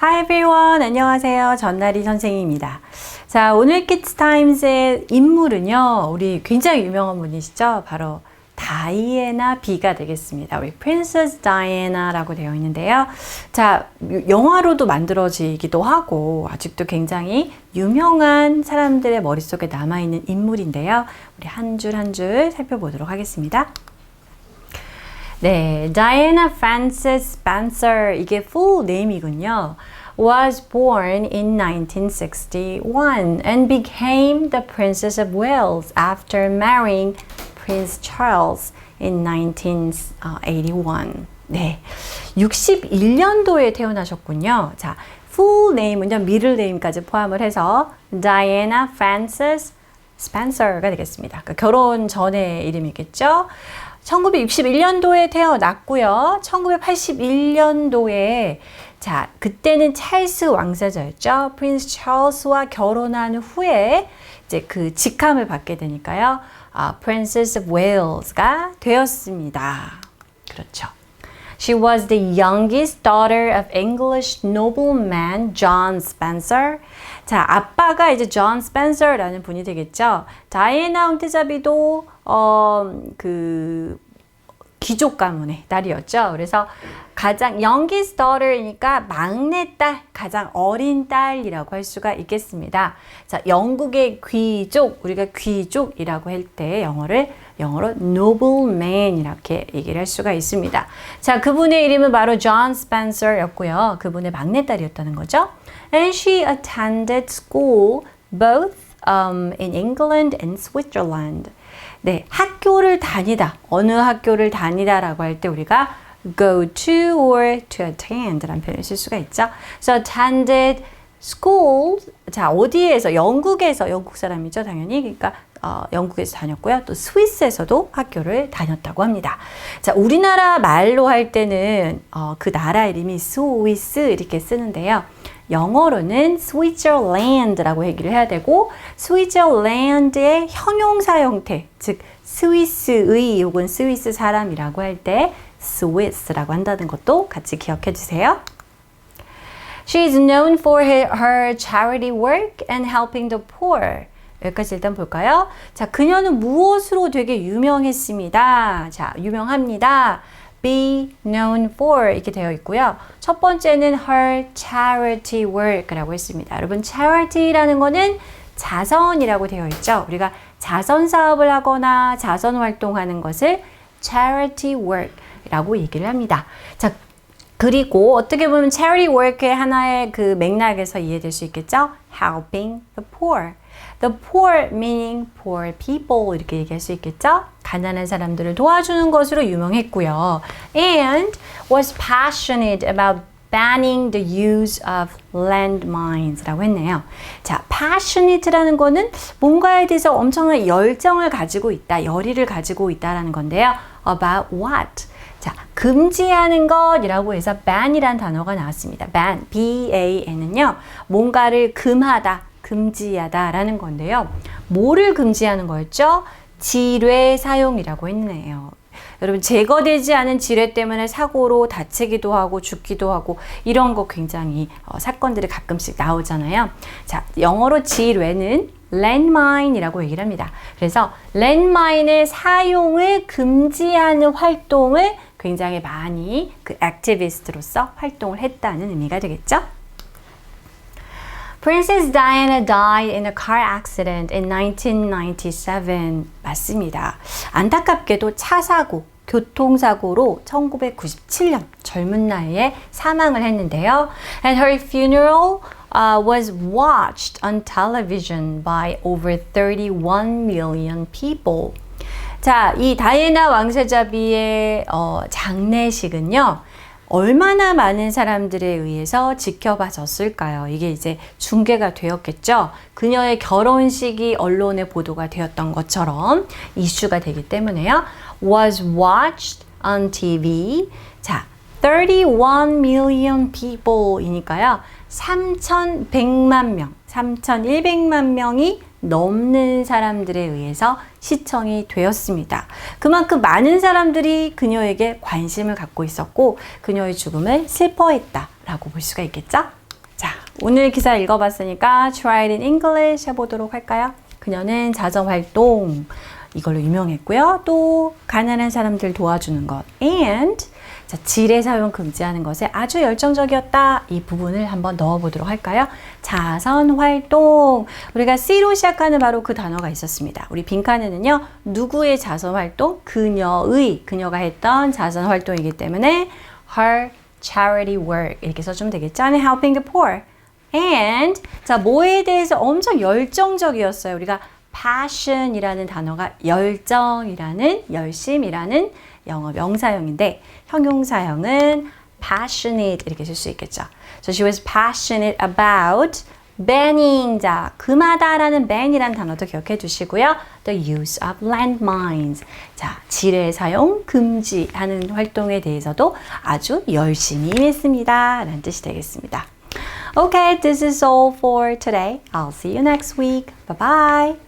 Hi everyone. 안녕하세요. 전나리 선생님입니다. 자, 오늘 키츠 타임즈의 인물은요. 우리 굉장히 유명한 분이시죠. 바로 다이애나 비가 되겠습니다. 우리 프린세스 다이애나라고 되어 있는데요. 자, 영화로도 만들어지기도 하고 아직도 굉장히 유명한 사람들의 머릿속에 남아 있는 인물인데요. 우리 한 줄 한 줄 살펴보도록 하겠습니다. 네, Diana Frances Spencer 이게 full name이군요. was born in 1961 and became the Princess of Wales after marrying Prince Charles in 1981. 네. 61년도에 태어나셨군요. 자, full name은요, middle name까지 포함을 해서 Diana Frances Spencer가 되겠습니다. 그 결혼 전의 이름이겠죠. 1961년도에 태어났고요. 1981년도에 자, 그때는 찰스 왕세자였죠. 프린스 찰스와 결혼한 후에 이제 그 직함을 받게 되니까요. 아, of Wales가 되었습니다. 그렇죠. She was the youngest daughter of English nobleman John Spencer. 자, 아빠가 이제 John Spencer라는 분이 되겠죠. 다이애나 황태자비도 어, 그 귀족 가문의 딸이었죠. 그래서 가장 youngest daughter이니까 막내딸, 가장 어린 딸이라고 할 수가 있겠습니다. 자, 영국의 귀족, 우리가 귀족이라고 할 때 영어를 영어로 nobleman 이렇게 얘기를 할 수가 있습니다. 자, 그분의 이름은 바로 John Spencer였고요. 그분의 막내딸이었다는 거죠. And she attended school both um, in England and Switzerland. 네, 학교를 다니다. 어느 학교를 다니다라고 할 때 우리가 go to or to attend 라는 표현을 쓸 수가 있죠. So attended school. 자, 어디에서? 영국에서, 영국 사람이죠, 당연히. 그러니까 어, 영국에서 다녔고요. 또 스위스에서도 학교를 다녔다고 합니다. 자, 우리나라 말로 할 때는 어, 그 나라 이름이 스위스 이렇게 쓰는데요. 영어로는 스위저랜드라고 얘기를 해야 되고 스위저랜드의 형용사 형태, 즉 스위스의 혹은 스위스 사람이라고 할때 스위스라고 한다는 것도 같이 기억해 주세요. She is known for her charity work and helping the poor. 여기까지 일단 볼까요? 자, 그녀는 무엇으로 되게 유명했습니다. 자, 유명합니다. Be known for 이렇게 되어 있고요. 첫 번째는 her charity work라고 했습니다. 여러분 charity라는 거는 자선이라고 되어 있죠. 우리가 자선 사업을 하거나 자선 활동하는 것을 charity work라고 얘기를 합니다. 자, 그리고 어떻게 보면 charity work의 하나의 그 맥락에서 이해될 수 있겠죠? helping the poor. The poor meaning poor people 이렇게 얘기할 수 있겠죠? 가난한 사람들을 도와주는 것으로 유명했고요. And was passionate about banning the use of landmines라고 했네요. 자, passionate라는 거는 뭔가에 대해서 엄청난 열정을 가지고 있다, 열의를 가지고 있다라는 건데요. About what? 자, 금지하는 것이라고 해서 ban이란 단어가 나왔습니다. ban, B-A-N은요, 뭔가를 금하다, 금지하다라는 건데요. 뭐를 금지하는 거였죠? 지뢰 사용이라고 했네요. 여러분 제거되지 않은 지뢰 때문에 사고로 다치기도 하고 죽기도 하고 이런 거 굉장히 어, 사건들이 가끔씩 나오잖아요. 자, 영어로 지뢰는 landmine이라고 얘기를 합니다. 그래서 landmine의 사용을 금지하는 활동을 굉장히 많이 그 액티비스트로서 활동을 했다는 의미가 되겠죠. Princess Diana died in a car accident in 1997. 맞습니다. 안타깝게도 차 사고, 교통사고로 1997년 젊은 나이에 사망을 했는데요. And her funeral uh, was watched on television by over 31 million people. 자, 이 다이애나 왕세자비의 어, 장례식은요. 얼마나 많은 사람들에 의해서 지켜봐졌을까요? 이게 이제 중계가 되었겠죠? 그녀의 결혼식이 언론에 보도가 되었던 것처럼 이슈가 되기 때문에요. was watched on TV. 자, 31 million people 이니까요. 3,100만 명, 3,100만 명이 넘는 사람들에 의해서 시청이 되었습니다. 그만큼 많은 사람들이 그녀에게 관심을 갖고 있었고 그녀의 죽음을 슬퍼했다라고 볼 수가 있겠죠? 오늘 기사 읽어봤으니까 try it in English 해보도록 할까요? 그녀는 자선 활동 이걸로 유명했고요. 또 가난한 사람들 도와주는 것 and 자, 지뢰 사용 금지하는 것에 아주 열정적이었다. 이 부분을 한번 넣어보도록 할까요? 자선 활동. 우리가 C로 시작하는 바로 그 단어가 있었습니다. 우리 빈칸에는요, 누구의 자선 활동? 그녀의, 그녀가 했던 자선 활동이기 때문에 her charity work 이렇게 써주면 되겠죠? and helping the poor. and 자, 뭐에 대해서 엄청 열정적이었어요. 우리가 passion이라는 단어가 열정이라는 열심이라는 영어 명사형인데 형용사형은 passionate 이렇게 쓸 수 있겠죠. So she was passionate about banning 자 금하다라는 ban이라는 단어도 기억해 두시고요. The use of landmines 자 지뢰 사용 금지하는 활동에 대해서도 아주 열심히 임했습니다 라는 뜻이 되겠습니다. Okay, this is all for today. I'll see you next week. Bye bye.